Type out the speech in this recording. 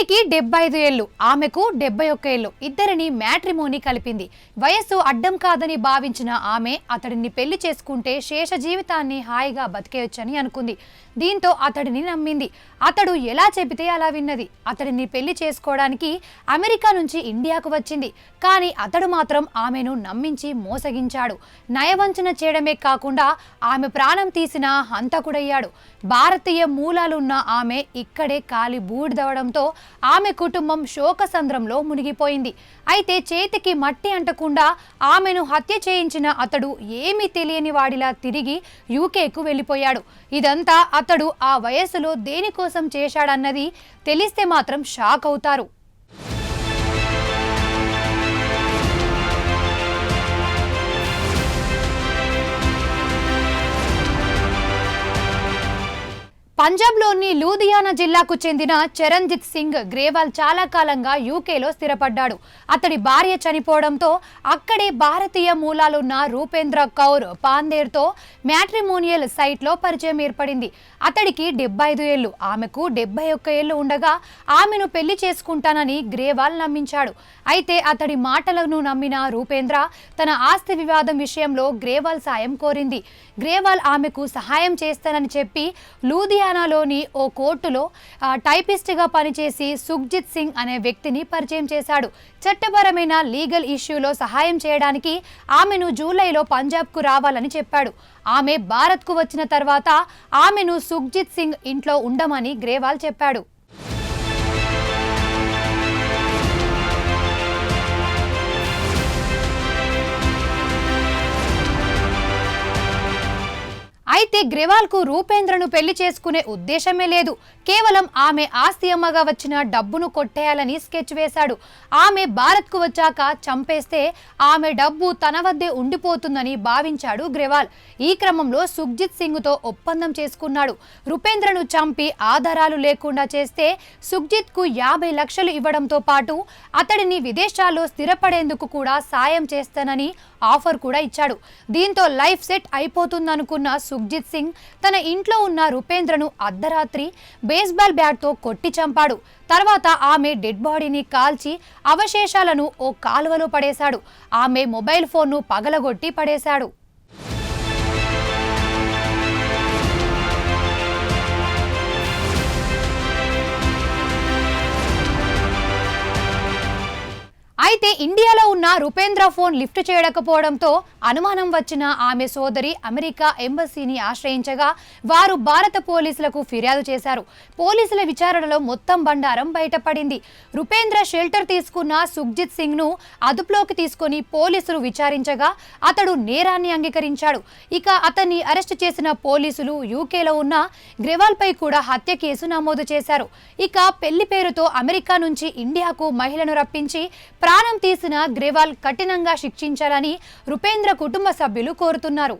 అతనికి డెబ్బై ఐదు ఏళ్ళు ఆమెకు డెబ్బై ఒక్క ఏళ్ళు. ఇద్దరిని మ్యాట్రిమోని కలిపింది. వయస్సు అడ్డం కాదని భావించిన ఆమె అతడిని పెళ్ళి చేసుకుంటే శేష జీవితాన్ని హాయిగా బతికేయొచ్చని అనుకుంది. దీంతో అతడిని నమ్మింది. అతడు ఎలా చెబితే అలా విన్నది. అతడిని పెళ్ళి చేసుకోవడానికి అమెరికా నుంచి ఇండియాకు వచ్చింది. కానీ అతడు మాత్రం ఆమెను నమ్మించి మోసగించాడు. నయవంచన చేయడమే కాకుండా ఆమె ప్రాణం తీసిన హంతకుడయ్యాడు. భారతీయ మూలాలున్న ఆమె ఇక్కడే కాలి బూడిదవడంతో ఆమె కుటుంబం శోకసంద్రంలో మునిగిపోయింది. అయితే చేతికి మట్టి అంటకుండా ఆమెను హత్య చేయించిన అతడు ఏమీ తెలియని వాడిలా తిరిగి యూకేకు వెళ్ళిపోయాడు. ఇదంతా అతడు ఆ వయస్సులో దేనికోసం చేశాడన్నది తెలిస్తే మాత్రం షాక్ అవుతారు. పంజాబ్లోని లూధియానా జిల్లాకు చెందిన చరణ్జిత్ సింగ్ గ్రేవాల్ చాలా కాలంగా యూకేలో స్థిరపడ్డాడు. అతడి భార్య చనిపోవడంతో అక్కడే భారతీయ మూలాలున్న రూపేంద్ర కౌర్ పాందేర్తో మ్యాట్రిమోనియల్ సైట్లో పరిచయం ఏర్పడింది. అతడికి డెబ్బై ఐదు ఏళ్ళు. ఆమెకు డెబ్బై ఒక్క ఏళ్ళు ఉండగా ఆమెను పెళ్ళి చేసుకుంటానని గ్రేవాల్ నమ్మించాడు. అయితే అతడి మాటలను నమ్మిన రూపేంద్ర తన ఆస్తి వివాదం విషయంలో గ్రేవాల్ సాయం కోరింది. గ్రేవాల్ ఆమెకు సహాయం చేస్తానని చెప్పి లూధియా హర్యానాలోని ఓ కోర్టులో టైపిస్ట్గా పనిచేసి సుఖ్జిత్ సింగ్ అనే వ్యక్తిని పరిచయం చేశాడు. చట్టపరమైన లీగల్ ఇష్యూలో సహాయం చేయడానికి ఆమెను జూలైలో పంజాబ్కు రావాలని చెప్పాడు. ఆమె భారత్కు వచ్చిన తర్వాత ఆమెను సుఖ్జిత్ సింగ్ ఇంట్లో ఉండమని గ్రేవాల్ చెప్పాడు. అయితే గ్రెవాల్కు రూపేంద్రను పెళ్ళి చేసుకునే ఉద్దేశమే లేదు. కేవలం ఆమె ఆస్తి అమ్మగా వచ్చిన డబ్బును కొట్టేయాలని స్కెచ్ వేశాడు. ఆమె భారత్కు వచ్చాక చంపేస్తే ఆమె డబ్బు తన వద్దే ఉండిపోతుందని భావించాడు గ్రెవాల్. ఈ క్రమంలో సుఖ్జిత్ సింగ్తో ఒప్పందం చేసుకున్నాడు. రూపేంద్రను చంపి ఆధారాలు లేకుండా చేస్తే సుఖ్జిత్కు యాభై లక్షలు ఇవ్వడంతో పాటు అతడిని విదేశాల్లో స్థిరపడేందుకు కూడా సాయం చేస్తానని ఆఫర్ కూడా ఇచ్చాడు. దీంతో లైఫ్ సెట్ అయిపోతుందనుకున్న సుఖ్జిత్ సింగ్ తన ఇంట్లో ఉన్న రూపేంద్రను అర్ధరాత్రి బేస్బాల్ బ్యాట్తో కొట్టి చంపాడు. తర్వాత ఆమె డెడ్ బాడీని కాల్చి అవశేషాలను ఓ కాలువలో పడేశాడు. ఆమె మొబైల్ ఫోన్ను పగలగొట్టి పడేశాడు. అయితే ఇండియాలో ఉన్న రూపేంద్ర ఫోన్ లిఫ్ట్ చేయకపోవడంతో అనుమానం వచ్చిన ఆమె సోదరి అమెరికా ఎంబసీని ఆశ్రయించగా వారు భారత పోలీసులకు ఫిర్యాదు చేశారు. పోలీసుల విచారణలో మొత్తం బండారం బయటపడింది. రూపేంద్ర షెల్టర్ తీసుకున్న సుఖ్జిత్ సింగ్ను అదుపులోకి తీసుకొని పోలీసులు విచారించగా అతడు నేరాన్ని అంగీకరించాడు. ఇక అతన్ని అరెస్ట్ చేసిన పోలీసులు యూకేలో ఉన్న గ్రెవాల్ పై కూడా హత్య కేసు నమోదు చేశారు. ఇక పెళ్ళి పేరుతో అమెరికా నుంచి ఇండియాకు మహిళను రప్పించి ప్రాణం తీసిన గ్రేవాల్ కఠినంగా శిక్షించాలని రూపేంద్ర కుటుంబ సభ్యులు కోరుతున్నారు.